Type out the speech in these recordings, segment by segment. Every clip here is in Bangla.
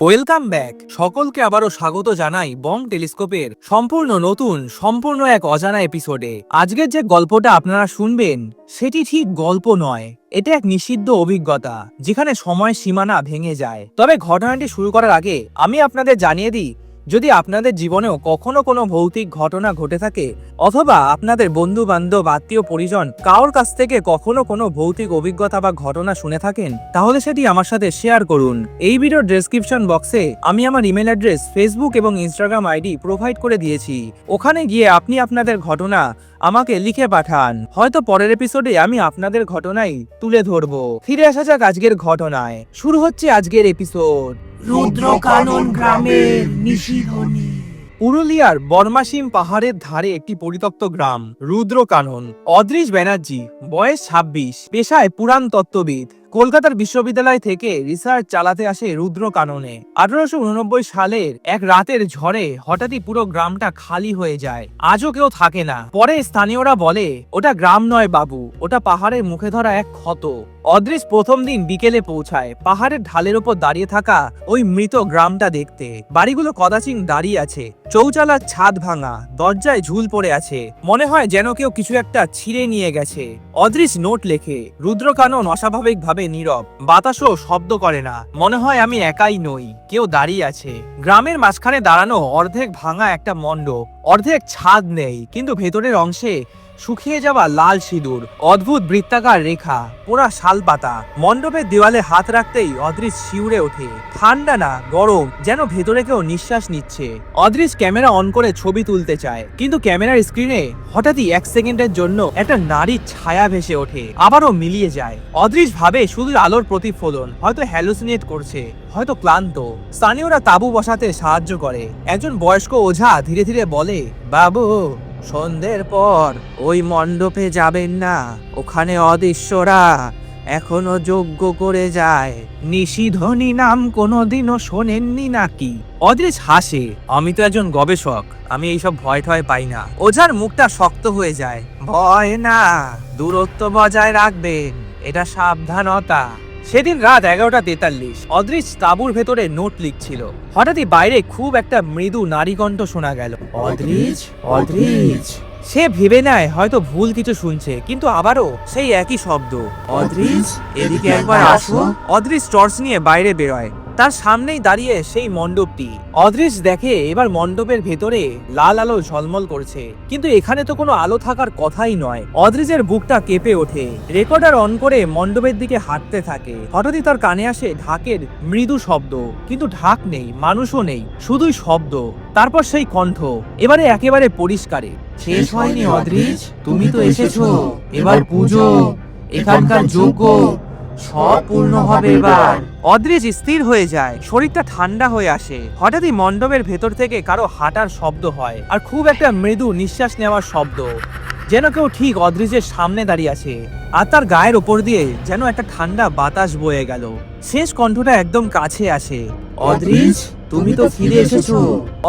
ওয়েলকাম ব্যাক সকলকে আবারও স্বাগত জানাই বং টেলিস্কোপের সম্পূর্ণ নতুন, সম্পূর্ণ এক অজানা এপিসোডে আজকের যে গল্পটা আপনারা শুনবেন, সেটি ঠিক গল্প নয়, এটা এক নিষিদ্ধ অভিজ্ঞতা, যেখানে সময় সীমানা ভেঙে যায়। তবে ঘটনাটি শুরু করার আগে আমি আপনাদের জানিয়ে দিই যদি আপনাদের জীবনেও কখনো কোনো ভৌতিক ঘটনা ঘটে থাকে, অথবা আপনাদের বন্ধু বান্ধব আত্মীয় পরিজন কারোর কাছ থেকে কখনো কোনো ভৌতিক অভিজ্ঞতা বা ঘটনা শুনে থাকেন, তাহলে সেটি আমার সাথে শেয়ার করুন। এই ভিডিওর ডেসক্রিপশন বক্সে আমি আমার ইমেল অ্যাড্রেস ফেসবুক এবং ইনস্টাগ্রাম আইডি প্রোভাইড করে দিয়েছি। ওখানে গিয়ে আপনি আপনাদের ঘটনা আমাকে লিখে পাঠান। হয়তো পরের এপিসোডে আমি আপনাদের ঘটনাই তুলে ধরবো। ফিরে আসা যাক আজকের ঘটনায়। শুরু হচ্ছে আজকের এপিসোড রুদ্রকানন গ্রামের নিশিধনী পুরুলিয়ার বর্মাসীম পাহাড়ের ধারে একটি পরিত্যক্ত গ্রাম, রুদ্রকানন। অদৃশ ব্যানার্জি, বয়স ছাব্বিশ, পেশায় পুরাণ তত্ত্ববিদ কলকাতার বিশ্ববিদ্যালয় থেকে রিসার্চ চালাতে আসে রুদ্র কাননে। আঠারোশো উননব্বই সালের এক রাতের ঝড়ে হঠাৎই পুরো গ্রামটা খালি হয়ে যায়। আজও কেউ থাকে না। পরে স্থানীয়রা বলে, ওটা গ্রাম নয় বাবু, ওটা পাহাড়ের মুখে ধরা এক ক্ষত। অদৃশ প্রথম দিন বিকেলে পৌঁছায়। পাহাড়ের ঢালের ওপর দাঁড়িয়ে থাকা ওই মৃত গ্রামটা দেখতে। বাড়িগুলো কদাচিং দাঁড়িয়ে আছে। চৌচালার ছাদ ভাঙা, দরজায় ঝুল পড়ে আছে। মনে হয় যেন কেউ কিছু একটা ছিঁড়ে নিয়ে গেছে। অদৃশ নোট লেখে রুদ্রকানন অস্বাভাবিক ভাবে নীরব। বাতাসও শব্দ করে না। মনে হয় আমি একাই নই, কেউ দাঁড়িয়ে আছে। গ্রামের মাঝখানে দাঁড়ানো অর্ধেক ভাঙা একটা মণ্ডপ অর্ধেক ছাদ নেই, কিন্তু ভেতরের অংশে শুকিয়ে যাওয়া লাল সিঁদুর, অদ্ভুত বৃত্তাকার রেখা, পোড়া শাল পাতা মণ্ডপের দেওয়ালে হাত রাখতেই অদৃশ শিউরে ওঠে। ঠান্ডা না, গরম, যেন ভেতরে কেউ নিঃশ্বাস নিচ্ছে। অদৃশ ক্যামেরা অন করে ছবি তুলতে চায়, কিন্তু ক্যামেরার স্ক্রিনে হঠাৎই এক সেকেন্ডের জন্য একটা নারীর ছায়া ভেসে ওঠে, আবারও মিলিয়ে যায়। অদৃশ ভাবে শুধু আলোর প্রতিফলন, হয়তো হ্যালুসিনেট করছে, হয়তো ক্লান্ত। স্থানীয়রা তাবু বসাতে সাহায্য করে। একজন বয়স্ক ওঝা ধীরে ধীরে বলে, বাবু সন্ধ্যের পর ওই মণ্ডপে যাবেন না, ওখানে অদৃশ্যরা এখনও যজ্ঞ করে যায়। নিশিধনী নাম কোনোদিনও শোনেননি নাকি? অদৃশ হাসে, আমি তো একজন গবেষক, আমি এইসব ভয় ঠয় পাই না। ওঝার মুখটা শক্ত হয়ে যায়, ভয় না, দূরত্ব বজায় রাখবেন, এটা সাবধানতা। সেদিন রাত এগারোটা তেতাল্লিশ অদৃশ তাবুর ভেতরে নোট লিখছিল। হঠাৎই বাইরে খুব একটা মৃদু নারীকণ্ঠ শোনা গেল। অদ্রিজ অদ্রিজ সে ভেবে নেয় হয়তো ভুল কিছু শুনছে কিন্তু আবারও সেই একই শব্দ। অদ্রিজ এদিকে একবার আসো অদৃশ টর্চ নিয়ে বাইরে বেরোয়। তার সামনেই দাঁড়িয়ে সেই মণ্ডপটি। অদৃশ দেখে এবার মণ্ডপের ভেতরে লাল আলো ঝলমল করছে। কিন্তু এখানে তো কোনো আলো থাকার কথাই নয়। অদৃশের বুকটা কেঁপে ওঠে। রেকর্ডার অন করে মণ্ডপের দিকে হাঁটতে থাকে। হঠাৎই তার কানে আসে ঢাকের মৃদু শব্দ। কিন্তু ঢাক নেই, মানুষও নেই, শুধুই শব্দ। তারপর সেই কণ্ঠ, এবারে একেবারে পরিষ্কারে। শেষ হয়নি অদ্রিজ তুমি তো এসেছ। এবার পুজো, এখানকার যোগ্য সব হবে এবার। অদৃশ স্থির হয়ে যায়, শরীরটা ঠান্ডা হয়ে আসে। হঠাৎই মণ্ডপের ভেতর থেকে কারও হাঁটার শব্দ হয়, আর খুব একটা মৃদু নিঃশ্বাস নেওয়ার শব্দ। যেন কেউ ঠিক অদৃশের সামনে দাঁড়িয়ে আছে, আর তার গায়ের ওপর দিয়ে যেন একটা ঠান্ডা বাতাস বয়ে গেল। শেষ কণ্ঠটা একদম কাছে আসে অদ্রিজ তুমি তো ফিরে এসেছ।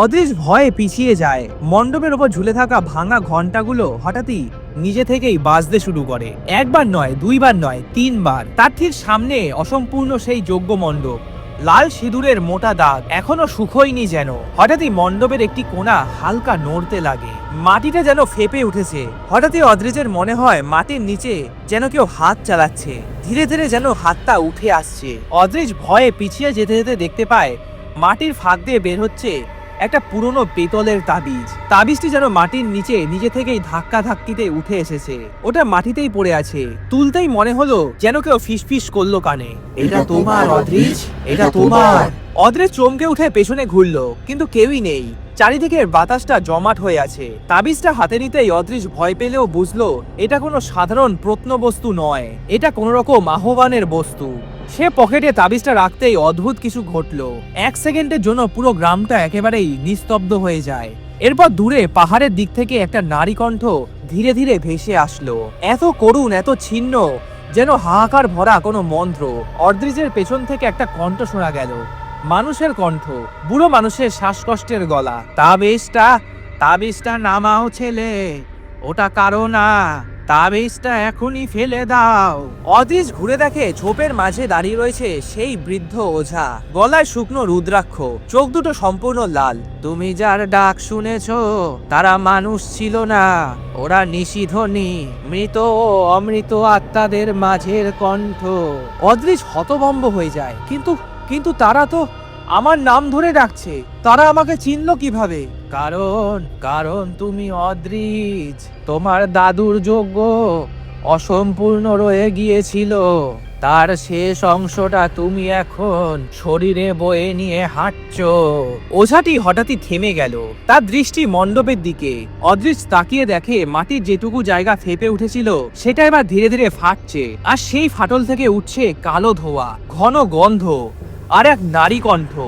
অদ্রিজ ভয়ে পিছিয়ে যায়। মণ্ডপের ওপর ঝুলে থাকা ভাঙা ঘন্টাগুলো হঠাৎই নিজে থেকেই বাজতে শুরু করে। একবার নয়, দুইবার নয়, তিনবার। তার ঠিক সামনে অসম্পূর্ণ সেই যজ্ঞ মণ্ডপ। লাল সিঁদুরের মোটা দাগ এখনও শুকোয়নি যেন। হঠাৎই মণ্ডপের একটি কোণা হালকা নড়তে লাগে। মাটিটা যেন ফেপে উঠেছে। হঠাৎই অদ্রিজের মনে হয় মাটির নিচে যেন কেউ হাত চালাচ্ছে। ধীরে ধীরে যেন হাতটা উঠে আসছে। অদ্রিজ ভয়ে পিছিয়ে যেতে যেতে দেখতে পায়, মাটির ফাঁক দিয়ে বের হচ্ছে একটা পুরনো পেতলের তাবিজ। তাবিজটি যেন মাটির নিচে নিজে থেকেই ধাক্কা ধাক্কিতে উঠে এসেছে। ওটা মাটিতেই পড়ে আছে। তুলতেই মনে হলো যেন কেউ ফিসফিস করল কানে। এটা তোমার অদ্রিজ? এটা তোমার। অদ্রে চমকে উঠে পেছনে ঘুরলো কিন্তু কেউই নেই। চারিদিকের বাতাসটা জমাট হয়ে আছে। তাবিজটা হাতে নিতেই অদৃশ ভয় পেলেও বুঝলো এটা কোনো সাধারণ প্রত্নবস্তু নয়। এটা কোনো রকম আহ্বানের বস্তু। সে পকেটে তাবিজটা রাখতেই অদ্ভুত কিছু ঘটল। এক সেকেন্ডের জন্য পুরো গ্রামটা একেবারেই নিস্তব্ধ হয়ে যায়। এরপর দূরে পাহাড়ের দিক থেকে একটা নারী কণ্ঠ ধীরে ধীরে ভেসে আসলো। এত করুণ, এত ছিন্ন, যেন হাহাকার ভরা কোনো মন্ত্র। অদ্রিজের পেছন থেকে একটা কণ্ঠ শোনা গেল। মানুষের কণ্ঠ, বুড়ো মানুষের শ্বাসকষ্টের গলা। তাবিজটা তাবিজটা নামাও ছেলে, ওটা কারও না। তাবিজটা এখনই ফেলে দাও। অদৃশ ঘুরে দেখে ঝোপের মাঝে দাঁড়িয়ে রয়েছে সেই বৃদ্ধ ওঝা। গলায় শুকনো রুদ্রাক্ষ, চোখ দুটো সম্পূর্ণ লাল। তুমি যার ডাক শুনেছ, তারা মানুষ ছিল না। ওরা নিশিধনী মৃত ও অমৃত আত্মাদের মাঝের কণ্ঠ। অদৃশ হতভম্ব হয়ে যায়, কিন্তু কিন্তু তারা তো আমার নাম ধরে ডাকছে। তারা আমাকে চিনল কীভাবে? কারণ কারণ তুমি অদ্রিজ, তোমার দাদুর যোগ্য, অসম্পূর্ণ রয়ে গিয়েছিল। তার শেষ অংশটা তুমি এখন শরীরে বয়ে নিয়ে হাঁটছো। ওঝাটি হঠাৎই থেমে গেল। তার দৃষ্টি মণ্ডপের দিকে। অদৃশ তাকিয়ে দেখে মাটির যেটুকু জায়গা ফেপে উঠেছিল, সেটা এবার ধীরে ধীরে ফাটছে। আর সেই ফাটল থেকে উঠছে কালো ধোয়া, ঘন গন্ধ। আর এক নারী কণ্ঠ।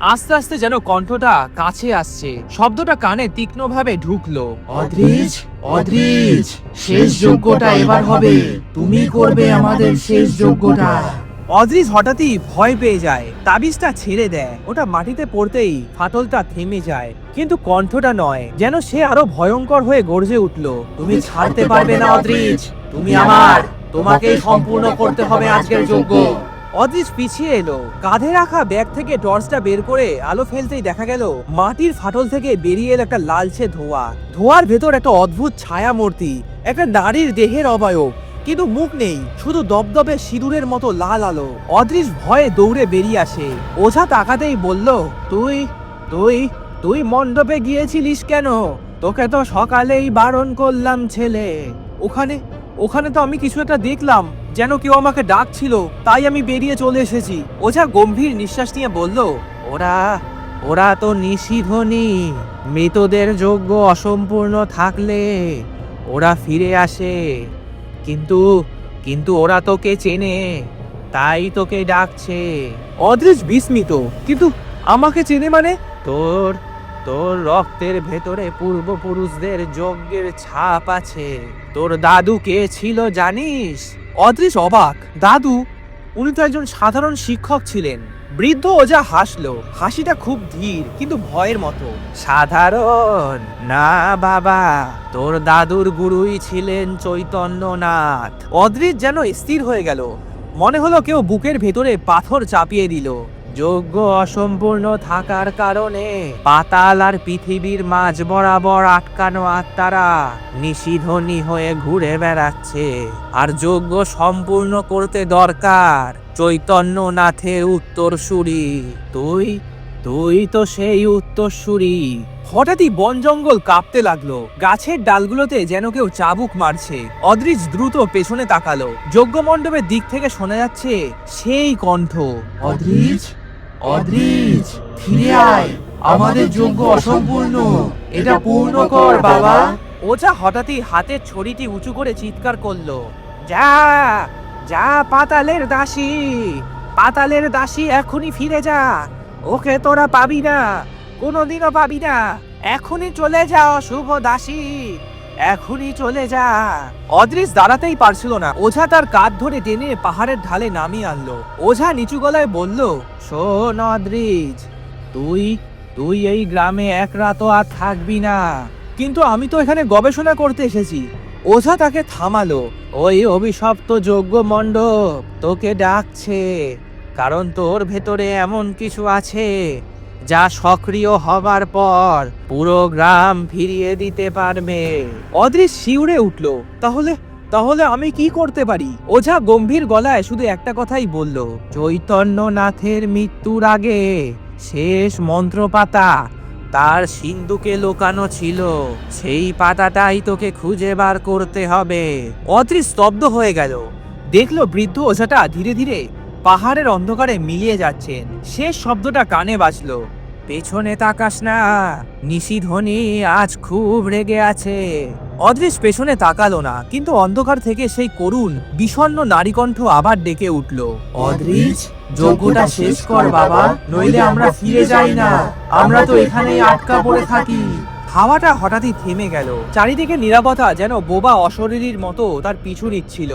আস্তে আস্তে যেন কণ্ঠটা কাছে আসছে। শব্দটা কানে তীক্ষ্ণভাবে ঢুকলো। অদ্রিজ অদ্রিজ শেষ যোগ্যটা এবার হবে। তুমি করবে আমাদের শেষ যোগ্যটা অদ্রিজ হঠাৎই ভয় পেয়ে যায়। তাবিজটা ছেড়ে দেয়। ওটা মাটিতে পড়তেই ফাটলটা থেমে যায়। কিন্তু কণ্ঠটা নয়। যেন সে আরও ভয়ঙ্কর হয়ে গর্জে উঠল। তুমি ছাড়তে পারবে না অদ্রিজ। তুমি আমার। তোমাকেই সম্পূর্ণ করতে হবে আজকের যোগ্য অদৃশ পিছিয়ে এলো। কাঁধে রাখা ব্যাগ থেকে টর্চটা বের করে আলো ফেলতেই দেখা গেল, মাটির ফাটল থেকে বেরিয়ে এলো একটা লালচে ধোয়া। ধোয়ার ভেতর একটা অদ্ভুত ছায়া মূর্তি একটা নারীর দেহের অবয়ব, কিন্তু মুখ নেই, শুধু দবদবে সিঁদুরের মতো লাল আলো। অদৃশ ভয়ে দৌড়ে বেরিয়ে আসে। ওঝা তাকাতেই বলল, তুই তুই তুই মণ্ডপে গিয়েছিলিস কেন? তোকে তো সকালেই বারণ করলাম, ছেলে। ওখানে ওখানে তো আমি কিছু একটা দেখলাম। যেন কেউ আমাকে ডাকছিল তাই আমি বেরিয়ে চলে এসেছি। ওঝা গম্ভীর নিঃশ্বাস নিয়ে বলল ওরা ওরা তো নিশিধনী মৃতদের যোগ্য অসম্পূর্ণ থাকলে ওরা ফিরে আসে। কিন্তু কিন্তু ওরা তোকে চেনে তাই তোকে ডাকছে। অদৃশ বিস্মিত কিন্তু আমাকে চেনে মানে? তোর তোর রক্তের ভেতরে পূর্বপুরুষদের যজ্ঞের ছাপ আছে। তোর দাদু কে ছিল জানিস? অদৃশ অবাক। দাদু, উনি তো একজন সাধারণ শিক্ষক ছিলেন। বৃদ্ধ ওজা হাসলো। হাসিটা খুব ধীর, কিন্তু ভয়ের মতো। সাধারণ, না বাবা, তোর দাদুর গুরুই ছিলেন চৈতন্যনাথ। অদৃশ যেন স্থির হয়ে গেল। মনে হলো কেউ বুকের ভেতরে পাথর চাপিয়ে দিল। যোগ্য অসম্পূর্ণ থাকার কারণে পাতাল আর পৃথিবীর মাঝ বরাবর আটকানো আত্মারা নিশিধনী হয়ে ঘুরে বেড়াচ্ছে। আর যোগ্য সম্পূর্ণ করতে দরকার চৈতন্যনাথের উত্তরসূরি। তুই তুই তো সেই উত্তরসূরি। হঠাৎই বন জঙ্গল কাঁপতে লাগল। গাছের ডালগুলোতে যেন কেউ চাবুক মারছে। অদৃশ দ্রুত পেছনে তাকালো। যজ্ঞ মণ্ডপের দিক থেকে শোনা যাচ্ছে সেই কণ্ঠ। অদ্রিজ অদ্রিজ, ফিরে আয়। আমাদের যোগ্য অসম্পূর্ণ। এটা পূর্ণ কর, বাবা। ওঝা হঠাৎই হাতের ছড়িটি উঁচু করে চিৎকার করল। যা যা পাতালের দাসী। পাতালের দাসী, এখনই ফিরে যা। ওকে তোরা পাবি না। কোনোদিনও পাবি না। এখনই চলে যাও, শুভ দাসী। এখনই চলে যা। অদৃশ দাঁড়াতেই পারছিল না। ওঝা তার কাঁধ ধরে টেনে পাহাড়ের ঢালে নামিয়ে আনলো। ওঝা নিচু গলায় বলল, শোন অদৃশ তুই তুই এই গ্রামে এক রাতও আর থাকবি না। কিন্তু আমি তো এখানে গবেষণা করতে এসেছি। ওঝা তাকে থামালো, ওই অভিশপ্ত যজ্ঞ মণ্ডপ তোকে ডাকছে, কারণ তোর ভেতরে এমন কিছু আছে। যা সক্রিয় হবার পর পুরো গ্রাম ফিরিয়ে দিতে পারবে। অদৃশ শিউরে উঠল, তাহলে তাহলে আমি কি করতে পারি? ওঝা গম্ভীর গলায় শুধু একটা কথাই বলল, চৈতন্যনাথের মৃত্যুর আগে শেষ মন্ত্র পাতা তার সিন্ধুকে লোকানো ছিল। সেই পাতাটাই তোকে খুঁজে বার করতে হবে। অদৃশ স্তব্ধ হয়ে গেল। দেখল বৃদ্ধ ওঝাটা ধীরে ধীরে পাহাড়ের অন্ধকারে মিলিয়ে যাচ্ছেন। শেষ শব্দটা কানে বাজলো। পেছনে তাকাস না। নিশিধ্বনি আজ খুব রেগে আছে। অদৃশ পেছনে তাকালো না কিন্তু অন্ধকার থেকে সেই করুণ বিষণ্ণ নারীকণ্ঠ আবার ডেকে উঠল। অদ্রিজ যোগ্যটা শেষ কর বাবা নইলে আমরা ফিরে যাই না। আমরা তো এখানেই আটকা পড়ে থাকি। হাওয়াটা হঠাৎই থেমে গেল। চারিদিকে নিরাপত্তা যেন বোবা অশরীরীর মতো তার পিছু নিচ্ছিল।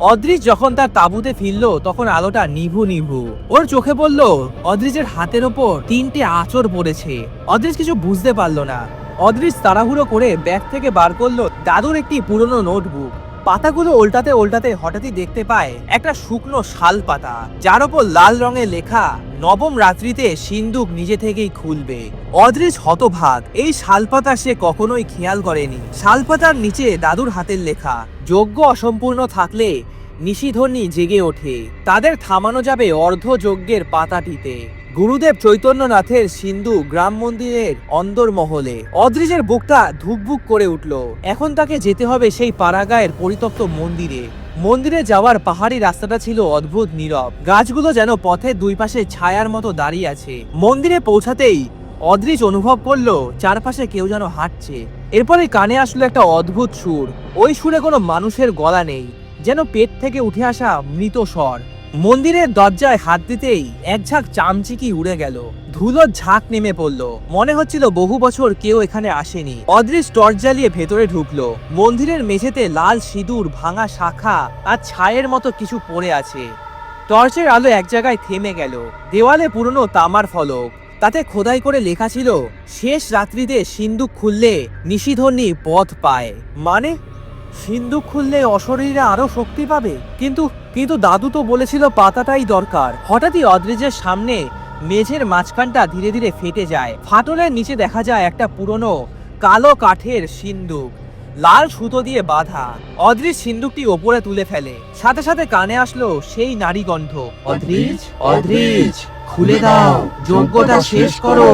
অদৃশ যখন তার তাঁবুতে ফিরল, তখন আলোটা নিভু নিভু। ওর চোখে পড়ল, অদ্রিজের হাতের ওপর তিনটে আঁচড় পড়েছে। অদ্রিজ কিছু বুঝতে পারল না। অদ্রিজ তাড়াহুড়ো করে ব্যাগ থেকে বার করল দাদুর একটি পুরনো নোটবুক। পাতাগুলো উল্টাতে উল্টাতে হঠাৎই দেখতে পায়, একটা শুকনো শাল পাতা, যার ওপর লাল রঙে লেখা নবম রাত্রিতে সিন্দুক নিজে থেকেই খুলবে। অদৃশ হতভাগ, এই শালপাতা সে কখনোই খেয়াল করেনি। শালপাতার নিচে দাদুর হাতের লেখা, যজ্ঞ অসম্পূর্ণ থাকলে নিশিধ্বনি জেগে ওঠে। তাদের থামানো যাবে অর্ধ যজ্ঞের পাতাটিতে। গুরুদেব চৈতন্যনাথের সিন্ধু গ্রাম মন্দিরের অন্দরমহলে। অদ্রিজের বুকটা ধুকভুক করে উঠল। এখন তাকে যেতে হবে সেই পাড়াগায়ের পরিত্যক্ত মন্দিরে। মন্দিরে যাওয়ার পাহাড়ি রাস্তাটা ছিল অদ্ভুত নীরব। গাছগুলো যেন পথে দুই পাশে ছায়ার মতো দাঁড়িয়ে আছে। মন্দিরে পৌঁছাতেই অদৃশ অনুভব করল, চারপাশে কেউ যেন হাঁটছে। এরপরে কানে আসলো একটা অদ্ভুত সুর। ওই সুরে কোনো মানুষের গলা নেই, যেন পেট থেকে উঠে আসা মৃত স্বর। মন্দিরের দরজায় হাত দিতেই এক ঝাঁক চামচিকি উড়ে গেল। ধুলোর ঝাঁক নেমে পড়ল। মনে হচ্ছিল বহু বছর কেউ এখানে আসেনি। অদৃশ টর্চ জ্বালিয়ে ভেতরে ঢুকলো। মন্দিরের মেঝেতে লাল সিঁদুর, ভাঙা শাখা আর ছায়ের মতো কিছু পড়ে আছে। টর্চের আলো এক জায়গায় থেমে গেল। দেওয়ালে পুরনো তামার ফলক। তাতে খোদাই করে লেখা ছিল, শেষ রাত্রিতে সিন্দুক খুললে নিশিধ্বনি পথ পায়। মানে সিন্ধুক খুললে অশরীরা আরও শক্তি পাবে। কিন্তু কিন্তু দাদু তো বলেছিল পাতাটাই দরকার। হঠাৎই অদ্রিজের সামনে মেঝের মাঝখানটা ধীরে ধীরে ফেটে যায়। ফাটলের নিচে দেখা যায় একটা পুরনো কালো কাঠের সিন্দুক। লাল সুতো দিয়ে বাঁধা। অদ্রিজ সিন্দুকটি ওপরে তুলে ফেলে। সাথে সাথে কানে আসলো সেই নারী গন্ধ। অদ্রিজ অদ্রিজ খুলে দাও যজ্ঞটা শেষ করো।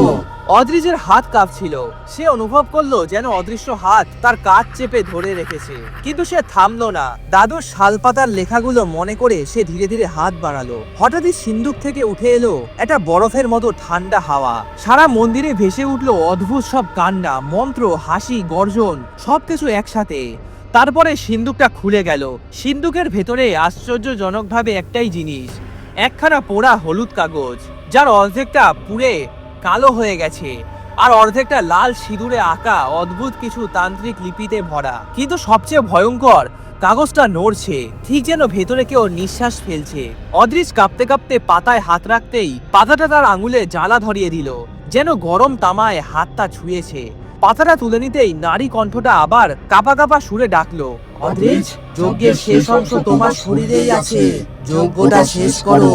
অদ্রিজের হাত কাঁপছিল। সে অনুভব করল যেন অদৃশ্য হাত তার কাজ চেপে ধরে রেখেছে। কিন্তু সে থামলো না। দাদুর শালপাতার লেখাগুলো মনে করে সে ধীরে ধীরে হাত বাড়ালো। হঠাৎই সিন্দুক থেকে উঠে এলো একটা বরফের মতো ঠান্ডা হাওয়া। সারা মন্দিরে ভেসে উঠল অদ্ভুত সব কান্না, মন্ত্র, হাসি, গর্জন, সবকিছু একসাথে। তারপরে সিন্দুকটা খুলে গেল। সিন্দুকের ভেতরে আশ্চর্যজনকভাবে একটাই জিনিস, একখানা পোড়া হলুদ কাগজ, যার অর্ধেকটা পুড়ে কালো হয়ে গেছে। আর অর্ধেকটা লাল সিঁদুরে আঁকা অদ্ভুত কিছু তান্ত্রিক লিপিতে ভরা। কিন্তু সবচেয়ে ভয়ঙ্কর, কাগজটা নড়ছে। ঠিক যেন ভেতরে কেউ নিঃশ্বাস ফেলছে। অদৃশ কাঁপতে কাঁপতে পাতায় হাত রাখতেই পাতাটা তার আঙুলে জ্বালা ধরিয়ে দিল। যেন গরম তামায় হাতটা ছুঁয়েছে। পাতাটা তুলে নিতেই নারী কণ্ঠটা আবার কাপা কাপা সুরে ডাকলো অদ্রিজ যজ্ঞের শেষ অংশ তোমার শরীরেই আছে। যজ্ঞটা শেষ করো।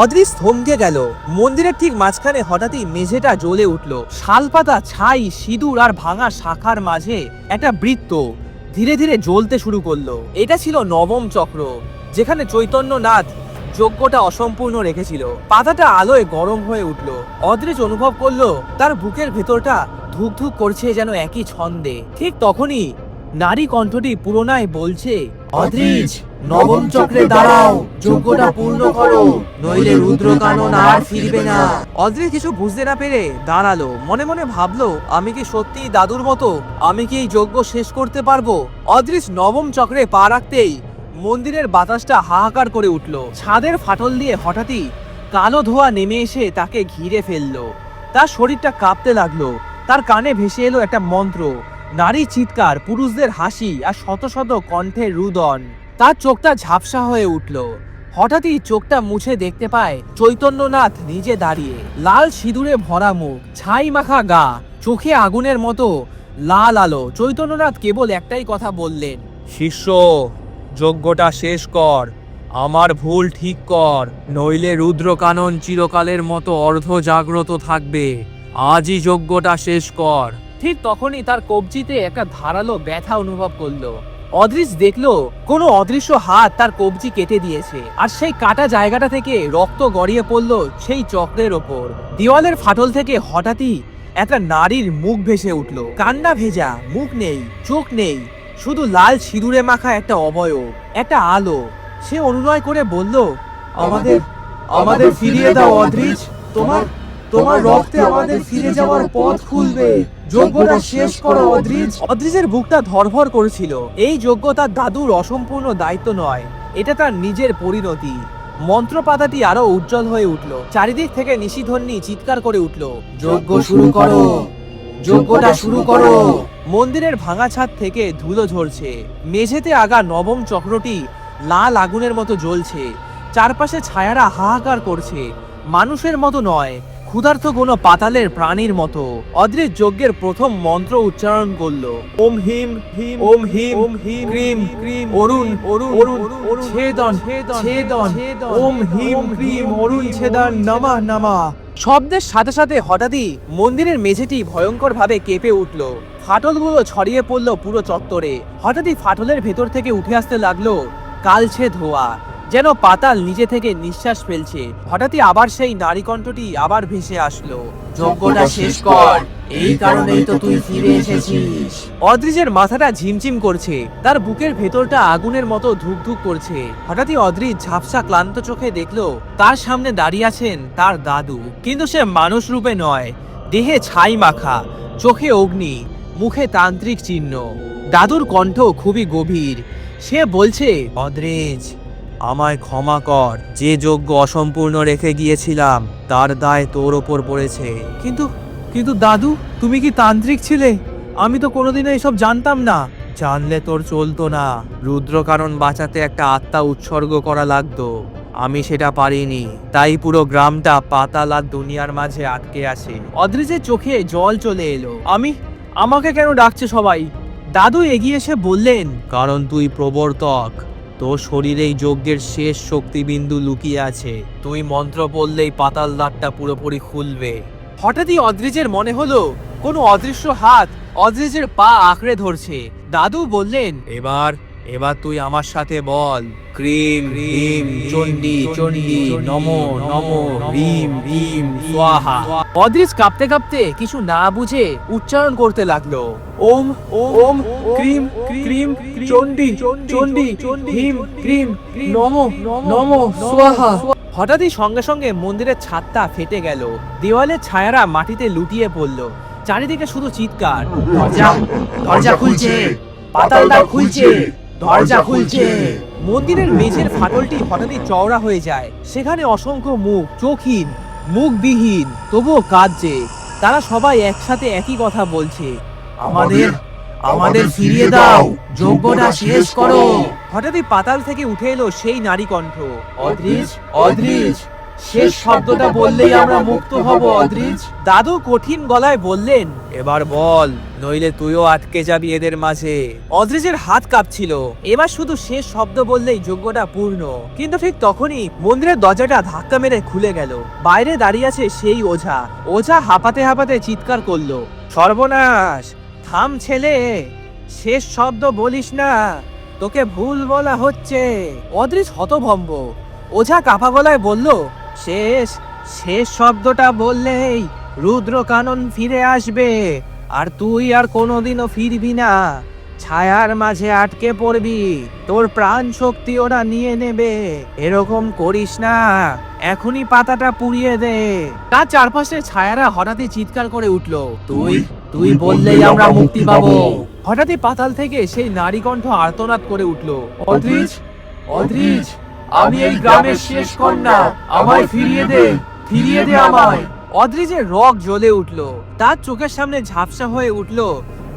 অদৃশ থমকে গেল। মন্দিরের ঠিক মাঝখানে হঠাৎই মেঝেটা জ্বলে উঠল। শালপাতা, ছাই, সিঁদুর আর ভাঙা শাখার মাঝে একটা বৃত্ত ধীরে ধীরে জ্বলতে শুরু করল। এটা ছিল নবম চক্র, যেখানে চৈতন্যনাথ যজ্ঞটা অসম্পূর্ণ রেখেছিল। পাতাটা আলোয় গরম হয়ে উঠল। অদৃশ অনুভব করল, তার বুকের ভেতরটা ধুক ধুক করছে যেন একই ছন্দে। ঠিক তখনই নারী কণ্ঠটি পুরোনায় বলছে অদ্রিজ নবম চক্রে দাঁড়াও, যজ্ঞটা পূর্ণ করো, নইলে রুদ্র রুদ্রকানন আর ফিরবে না। অদ্রিজ কিছু বুঝতে না পেরে দাঁড়াল, মনে মনে ভাবলো, আমি কি সত্যি দাদুর মতো? আমি কি এই যজ্ঞ শেষ করতে পারব? অদ্রিজ নবম চক্রে পা রাখতেই মন্দিরের বাতাসটা হাহাকার করে উঠল। ছাদের ফাটল দিয়ে হঠাৎই কালো ধোয়া নেমে এসে তাকে ঘিরে ফেলল। তার শরীরটা কাঁপতে লাগল। তার কানে ভেসে এলো একটা মন্ত্র। নারী চিৎকার, পুরুষদের হাসি আর শত শত কণ্ঠের রুদন। তার চোখটা ঝাপসা হয়ে উঠল। হঠাৎই চোখটা মুছে দেখতে পায় চৈতন্যনাথ নিজে দাঁড়িয়ে। লাল সিঁদুরে ভরা মুখ ছাই মাখা গা চোখে আগুনের মতো লাল আলো। চৈতন্যনাথ কেবল একটাই কথা বললেন শিষ্য যজ্ঞটা শেষ কর আমার ভুল ঠিক কর নইলে রুদ্রকানন চিরকালের মতো অর্ধ জাগ্রত থাকবে আজই যজ্ঞটা শেষ কর। ঠিক তখনই তার কবজিতে একটা ধারালো ব্যথা অনুভব করল। অদৃশ দেখল কোনো অদৃশ্য হাত তার কবজি কেটে দিয়েছে, আর সেই কাটা জায়গাটা থেকে রক্ত গড়িয়ে পড়ল সেই চক্রের ওপর। দেওয়ালের ফাটল থেকে হঠাৎই একটা নারীর মুখ ভেসে উঠল। কান্না ভেজা, মুখ নেই, চোখ নেই, শুধু লাল সিঁদুরে মাখা একটা অবয়ব, একটা আলো। সে অনুনয় করে বলল, আমাদের আমাদের ফিরিয়ে দাও অদ্রিজ তোমার তোমার রক্তে আমাদের ফিরে যাওয়ার পথ খুলবে। যজ্ঞটা শেষ করো অদ্রিজ অদ্রিজের বুকটা ধরভর করেছিল। এই তার দাদুর অসম্পূর্ণ দায়িত্ব নয় এটা তার নিজের পরিণতি। মন্ত্রপাতাটি আরও উজ্জ্বল হয়ে উঠল। চারিদিক থেকে নিশিধ্বনি চিৎকার করে উঠল যজ্ঞ শুরু করো। যজ্ঞটা শুরু করো। মন্দিরের ভাঙা ছাদ থেকে ধুলো ঝরছে। মেঝেতে আগা নবম চক্রটি লাল আগুনের মতো জ্বলছে। চারপাশে ছায়ারা হাহাকার করছে। মানুষের মতো নয় ক্ষুধার্ত কোনো পাতালের প্রাণীর মতো। অদ্রিজ যজ্ঞের প্রথম মন্ত্র উচ্চারণ করল। ওম হিম হিম ওম হিম ওম হিম ক্রিম ক্রিম অরুণ অরুণ অরুণ অরুণ ছেদন ছেদন ওম হিম ক্রিম অরুণ ছেদন নমঃ নমঃ। শব্দের সাথে সাথে হঠাৎই মন্দিরের মেঝেটি ভয়ঙ্কর ভাবে কেঁপে উঠল। ফাটলগুলো ছড়িয়ে পড়ল পুরো চত্বরে। হঠাৎই ফাটলের ভেতর থেকে উঠে আসতে লাগল কালছে ধোয়া। যেন পাতাল নিজে থেকে নিঃশ্বাস ফেলছে। হঠাৎই আবার সেই নারী কণ্ঠটি আবার ভেসে আসলো। যজ্ঞটা শেষ কর। এই কারণেই তো তুই ফিরে এসেছিস। অদ্রিজের মাথাটা ঝিমঝিম করছে। তার বুকের ভেতরটা আগুনের মতো ধুকধুক করছে। হঠাৎই অদ্রিজ ঝাপসা ক্লান্ত চোখে দেখল তার সামনে দাঁড়িয়ে আছেন তার দাদু। কিন্তু সে মানুষ রূপে নয়। দেহে ছাই মাখা চোখে অগ্নি মুখে তান্ত্রিক চিহ্ন। দাদুর কণ্ঠ খুবই গভীর। সে বলছে অদ্রিজ আমায় ক্ষমা কর যে যোগ্য অসম্পূর্ণ রেখে গিয়েছিলাম তার দায় তোর ওপর পড়েছে। কিন্তু কিন্তু দাদু তুমি কি তান্ত্রিক ছিলে? আমি তো কোনোদিনও এসব জানতাম না। জানলে তোর চলতো না। রুদ্র কারণ বাঁচাতে একটা আত্মা উৎসর্গ করা লাগতো। আমি সেটা পারিনি। তাই পুরো গ্রামটা পাতাল আর দুনিয়ার মাঝে আটকে আছে। অদ্রিজের চোখে জল চলে এলো। আমি আমাকে কেন ডাকছে সবাই? দাদু এগিয়ে এসে বললেন কারণ তুই প্রবর্তক। তোর শরীরেই যজ্ঞের শেষ শক্তিবিন্দু লুকিয়ে আছে। তুই মন্ত্র বললেই পাতাল দ্বারটা পুরোপুরি খুলবে। হঠাৎই অদ্রিজের মনে হলো, কোনো অদৃশ্য হাত অদ্রিজের পা আঁকড়ে ধরছে। দাদু বললেন, এবার এবার তুই আমার সাথে বল। ক্রিম ক্রিম চণ্ডী চণ্ডী নম নম ভীম ভীম স্বাহা। অদ্রিজ কাঁপতে কাঁপতে কিছু না বুঝে উচ্চারণ করতে লাগল। ওম ওম ক্রিম ক্রিম চণ্ডী চণ্ডী ভীম ক্রিম নম নম স্বাহা। হঠাৎই সঙ্গে সঙ্গে মন্দিরের ছাদটা ফেটে গেল। দেওয়ালের ছায়ারা মাটিতে লুটিয়ে পড়ল। চারিদিকে শুধু চিৎকার। দরজা দরজা খুলছে। পাতালটা খুলছে। দরজা খুলছে। মন্দিরের মেঝের ফাটলটি হঠাৎই চওড়া হয়ে যায়। সেখানে অসংখ্য মুখ চোখহীন মুখবিহীন তবুও কাঁদছে। তারা সবাই একসাথে একই কথা বলছে। আমাদের আমাদের ফিরিয়ে দাও যজ্ঞটা শেষ করো। হঠাৎই পাতাল থেকে উঠে এলো সেই নারী কণ্ঠ। অদ্রিজ অদ্রিজ শেষ শব্দটা বললেই আমরা মুক্ত হব, অদ্রিজ। দাদু কঠিন গলায় বললেন, এবার বল, নইলে তুইও আটকে যাবি এদের মাঝে। অদ্রিজের হাত কাঁপছিল। এবার শুধু শেষ শব্দ বললেই যোগ্যটা পূর্ণ। কিন্তু ঠিক তখনই মন্দিরের দরজাটা ধাক্কা মেরে খুলে গেল। বাইরে দাঁড়িয়ে আছে সেই ওঝা। ওঝা হাঁপাতে হাঁপাতে চিৎকার করল, সর্বনাশ! থাম ছেলে! শেষ শব্দ বলিস না! তোকে ভুল বলা হচ্ছে! অদ্রিজ হতভম্ব। ওঝা কাপা গলায় বলল শেষ শেষ শব্দটা বললেই রুদ্র কানন ফিরে আসবে। আর তুই আর কোনোদিনও ফিরবি না। ছায়ার মাঝে আটকে পড়বি। তোর প্রাণ শক্তি ওরা নিয়ে নেবে। এরকম করিস না। এখনই পাতাটা পুড়িয়ে দে। তার চারপাশে ছায়ারা হঠাৎই চিৎকার করে উঠল। তুই তুই বললেই আমরা মুক্তি পাবো। হঠাৎই পাতাল থেকে সেই নারী কণ্ঠ আর্তনাদ করে উঠল। অদ্রিজ অদ্রিজ আমি এই গ্রামের শেষ কন্যা, আমায় ফিরিয়ে দে ফিরিয়ে দে আমায়। অদ্রিজের রক জ্বলে উঠল, তার চোখের সামনে ঝাপসা হয়ে উঠল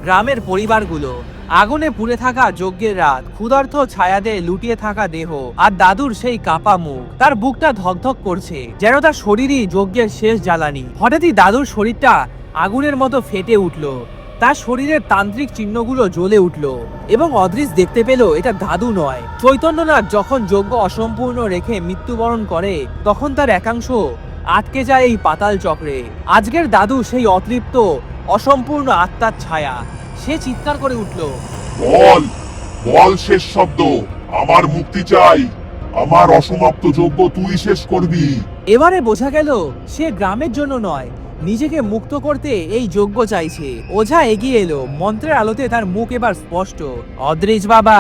গ্রামের পরিবারগুলো। আগুনে পুড়ে থাকা যজ্ঞের রাত ক্ষুধার্থ ছায়াদে লুটিয়ে থাকা দেহ, আর দাদুর সেই কাপা মুখ। তার বুকটা ধকধক করছে, যেন তার শরীরই যজ্ঞের শেষ জ্বালানি। হঠাৎই দাদুর শরীরটা আগুনের মতো ফেটে উঠল। তার শরীরের তান্ত্রিক চিহ্নগুলো জ্বলে উঠল এবং অদৃশ দেখতে পেল এটা দাদু নয়। চৈতন্যনাথ যখন যজ্ঞ অসম্পূর্ণ রেখে মৃত্যুবরণ করে তখন তার একাংশ আটকে যায় এই পাতাল চক্রে। আজকের দাদু সেই অতৃপ্ত অসম্পূর্ণ আত্মার ছায়া। সে চিৎকার করে উঠল বল বল শেষ শব্দ আমার মুক্তি চাই। আমার অসমাপ্ত যোগ্য তুই শেষ করবি। এবারে বোঝা গেল সে গ্রামের জন্য নয় নিজেকে মুক্ত করতে এই যজ্ঞ চাইছে। ওঝা এগিয়ে এলো। মন্ত্রের আলোতে তার মুখ এবার স্পষ্ট। অদ্রিজ বাবা,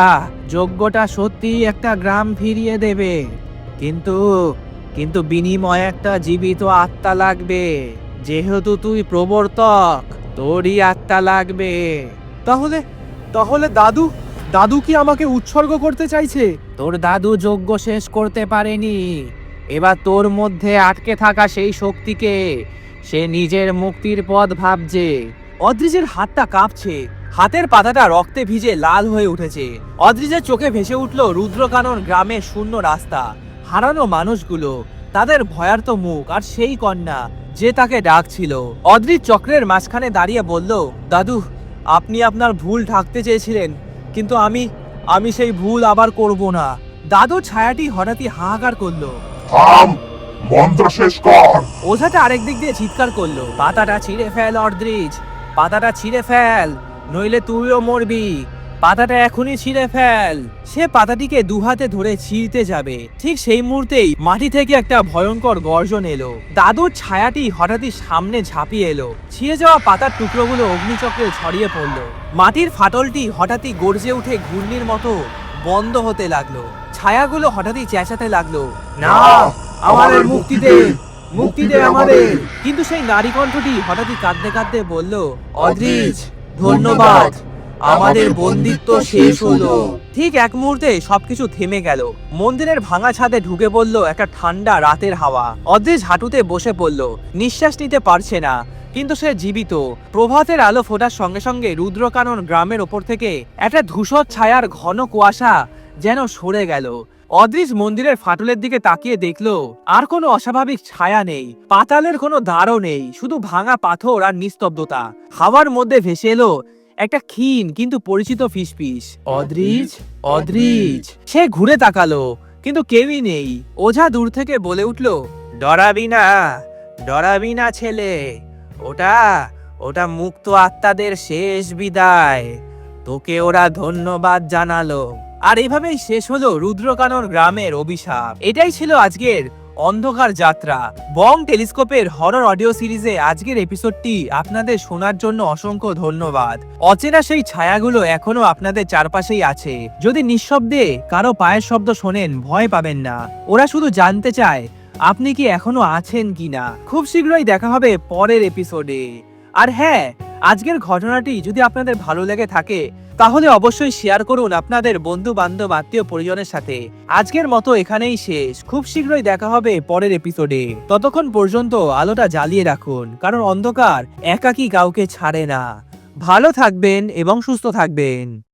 যজ্ঞটা সত্যি একটা গ্রাম ফিরিয়ে দেবে। কিন্তু কিন্তু বিনিময়ে একটা জীবিত আত্মা লাগবে। যেহেতু তুই প্রবর্তক, তোরই আত্মা লাগবে। তাহলে তাহলে দাদু দাদু কি আমাকে উৎসর্গ করতে চাইছে? তোর দাদু যজ্ঞ শেষ করতে পারেনি। এবার তোর মধ্যে আটকে থাকা সেই শক্তিকে সে নিজের মুক্তির পথ ভাবছে। অদ্রিজের হাতটা কাঁপছে। হাতের পাতাটা রক্তে ভিজে লাল হয়ে উঠেছে। অদ্রিজের চোখে ভেসে উঠল রুদ্রকানন গ্রামের শূন্য রাস্তা। হারানো মানুষগুলো, তাদের ভয়ার্ত মুখ আর সেই কন্যা যে তাকে ডাকছিল। অদ্রিজ চক্রের মাঝখানে দাঁড়িয়ে বলল, দাদু, আপনি আপনার ভুল ঢাকতে চেয়েছিলেন, কিন্তু আমি আমি সেই ভুল আবার করব না। দাদু ছায়াটি হঠাৎই হাহাকার করল। মন্ত্র শেষ কর। ওঝাটা আরেক দিক দিয়ে চিৎকার করল। পাতাটা ছিঁড়ে ফেল অর্দ্রিজ পাতাটা ছিঁড়ে ফেল নইলে তুইও মরবি। পাতাটা এখনই ছিঁড়ে ফেল। সে পাতাটিকে দুহাতে ধরে ছিঁড়তে যাবে। ঠিক সেই মুহূর্তেই মাটি থেকে একটা ভয়ঙ্কর গর্জন এলো। দাদুর ছায়াটি হঠাৎই সামনে ঝাঁপিয়ে এলো। ছিঁড়ে যাওয়া পাতার টুকরোগুলো অগ্নিচক্রে ছড়িয়ে পড়ল। মাটির ফাটলটি হঠাৎই গর্জে উঠে ঘূর্ণির মতো বন্ধ হতে লাগল। ছায়াগুলো হঠাৎই চেঁচাতে লাগল। না! আমাদের মুক্তি দে মুক্তি দে আমাদের। কিন্তু সেই নারী কণ্ঠটি হঠাৎই কাঁদতে কাঁদতে বলল অদ্রিজ ধন্যবাদ। আমাদের বন্দিত্ব শেষ হলো। ঠিক এক মুহূর্তে সবকিছু থেমে গেল। মন্দিরের ভাঙা ছাদে ঢুকে পড়ল একটা ঠান্ডা রাতের হাওয়া। অদ্রিজ হাঁটুতে বসে পড়ল। নিঃশ্বাস নিতে পারছে না কিন্তু সে জীবিত। প্রভাতের আলো ফোটার সঙ্গে সঙ্গে রুদ্রকানন গ্রামের ওপর থেকে একটা ধূসর ছায়ার ঘন কুয়াশা যেন সরে গেল। অদ্রিজ মন্দিরের ফাটলের দিকে তাকিয়ে দেখল, আর কোনো অস্বাভাবিক ছায়া নেই, পাতালের কোনো দ্বারও নেই, শুধু ভাঙা পাথর আর নিস্তব্ধতা। হাওয়ার মধ্যে ভেসে এলো একটা ক্ষীণ কিন্তু পরিচিত ফিসফিস। অদ্রিজ অদ্রিজ সে ঘুরে তাকালো, কিন্তু কেউই নেই। ওঝা দূর থেকে বলে উঠল, ডরাবি না ডরাবি না ছেলে। ওটা ওটা মুক্ত আত্মাদের শেষ বিদায়। তোকে ওরা ধন্যবাদ জানালো। আর এভাবেই শেষ হলো রুদ্রকানন গ্রামের অভিশাপ। এটাই ছিল আজকের অন্ধকার যাত্রা। বং টেলিস্কোপের হরর অডিও সিরিজে আজকের এপিসোডটি আপনাদের শোনার জন্য অসংখ্য ধন্যবাদ। অচেনা সেই ছায়াগুলো এখনও আপনাদের চারপাশেই আছে। যদি নিঃশব্দে কারও পায়ের শব্দ শোনেন, ভয় পাবেন না। ওরা শুধু জানতে চায়, আপনি কি এখনও আছেন কিনা? খুব শীঘ্রই দেখা হবে পরের এপিসোডে আর হ্যাঁ আজকের ঘটনাটি যদি আপনাদের ভালো লেগে থাকে, তাহলে অবশ্যই শেয়ার করুন আপনাদের বন্ধু বান্ধব আত্মীয় পরিজনের সাথে। আজকের মতো এখানেই শেষ। খুব শীঘ্রই দেখা হবে পরের এপিসোডে ততক্ষণ পর্যন্ত আলোটা জ্বালিয়ে রাখুন, কারণ অন্ধকার একাকি কাউকে ছাড়ে না। ভালো থাকবেন এবং সুস্থ থাকবেন।